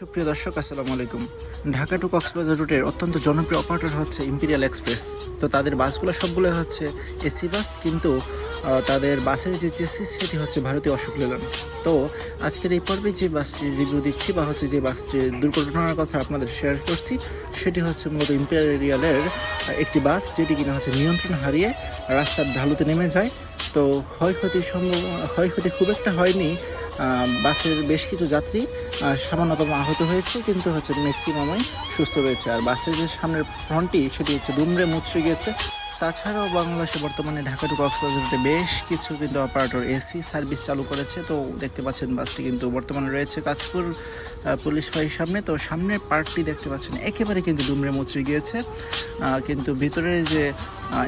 সুপ্রিয় দর্শক, আসসালামু আলাইকুম। ঢাকা টু কক্সবাজার রুটের অত্যন্ত জনপ্রিয় অপারেটর হচ্ছে ইম্পিরিয়াল এক্সপ্রেস। তো তাদের বাসগুলো সবগুলো হচ্ছে এসি বাস, কিন্তু তাদের বাসের যে চেসিস, সেটি হচ্ছে ভারতীয় অশোক লেলন। তো আজকের এই পর্বে যে বাসটির রিভিউ দিচ্ছি বা হচ্ছে যে বাসটির দুর্ঘটনার কথা আপনাদের শেয়ার করছি, সেটি হচ্ছে মূলত ইম্পেরিয়ালের একটি বাস, যেটি কিনা হচ্ছে নিয়ন্ত্রণ হারিয়ে রাস্তার ঢালুতে নেমে যায়। তো ক্ষয়ক্ষতি সম্ভব ক্ষয়ক্ষতি খুব একটা হয়নি। বাসের বেশ কিছু যাত্রী সামান্যতম আহত হয়েছে, কিন্তু হচ্ছে ম্যাক্সিমামই সুস্থ রয়েছে। আর বাসের যে সামনের ফ্রন্টটি, সেটি হচ্ছে দুমড়ে মুচড়ে গিয়েছে তাছাড়াও বাংলাদেশে বর্তমানে ঢাকা টু কক্সবাজার বেশ কিছু কিন্তু অপারেটর এসি সার্ভিস চালু করেছে। তো দেখতে পাচ্ছেন বাসটি কিন্তু বর্তমানে রয়েছে কাজপুর পুলিশ ফাঁড়ির সামনে। তো সামনের পার্কটি দেখতে পাচ্ছেন, একেবারে কিন্তু দুমড়ে মুচড়ে গিয়েছে। কিন্তু ভিতরে যে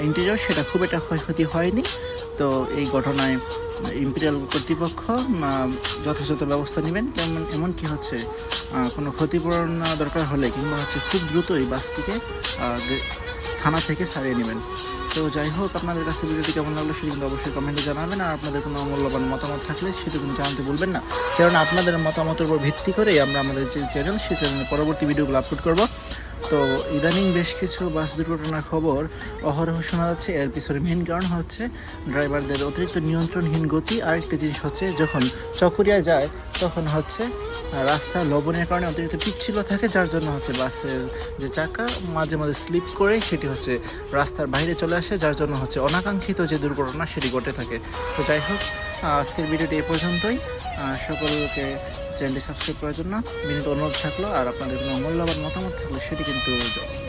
ইন্টেরিয়র সেটা খুব একটা ক্ষয়ক্ষতি হয়নি। তো এই ঘটনায় ইম্পিরিয়াল কর্তৃপক্ষ যথাযথ ব্যবস্থা নেবেন। কেমন এমনকি হচ্ছে? কোনো ক্ষতিপূরণ দরকার হলে কিংবা হচ্ছে খুব দ্রুতই বাসটিকে থানা থেকে সারিয়ে নেবেন। তো যাই হোক, আপনাদের কাছে ভিডিওটি কেমন লাগল সেটি কিন্তু অবশ্যই কমেন্টে জানাবেন। আর আপনাদের কোনো মূল্যবান মতামত থাকলে সেটা কিন্তু জানাতে বলবেন না। কারণ আপনাদের মতামতের উপর ভিত্তি করেই আমরা আমাদের যে চ্যানেল সেই চ্যানেলে পরবর্তী ভিডিওগুলো আপলোড করব। তো ইদানিং বেশ কিছু বাস দুর্ঘটনার খবর অহরহ শোনা যাচ্ছে। এর পিছনে মেন কারণ হচ্ছে ড্রাইভারদের অতিরিক্ত নিয়ন্ত্রণহীন গতি। আরেকটা জিনিস হচ্ছে যখন চকরিয়া যায় তখন হচ্ছে রাস্তায় লবণের কারণে অতিরিক্ত পিচ্ছিল থাকে, যার জন্য হচ্ছে বাসের যে চাকা মাঝে মাঝে স্লিপ করে সেটি হচ্ছে রাস্তার বাইরে চলে আসে, যার জন্য হচ্ছে অনাকাঙ্ক্ষিত যে দুর্ঘটনা সেটি ঘটে থাকে। তো যাই হোক আজকের ভিডিওটি এ পর্যন্তই। সকলকে চ্যানেলটি সাবস্ক্রাইব করার জন্য বিনীত অনুরোধ থাকল, আর আপনাদের কোনো মূল্যবান মতামত থাকলে সেটি কিন্তু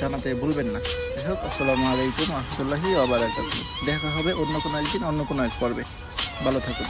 জানাতে ভুলবেন না। যাই হোক, আসসালামু আলাইকুম রহমতুল্লাহি আবার দেখা হবে অন্য কোনো একদিন, অন্য কোনো এক পর্বে। ভালো থাকুন।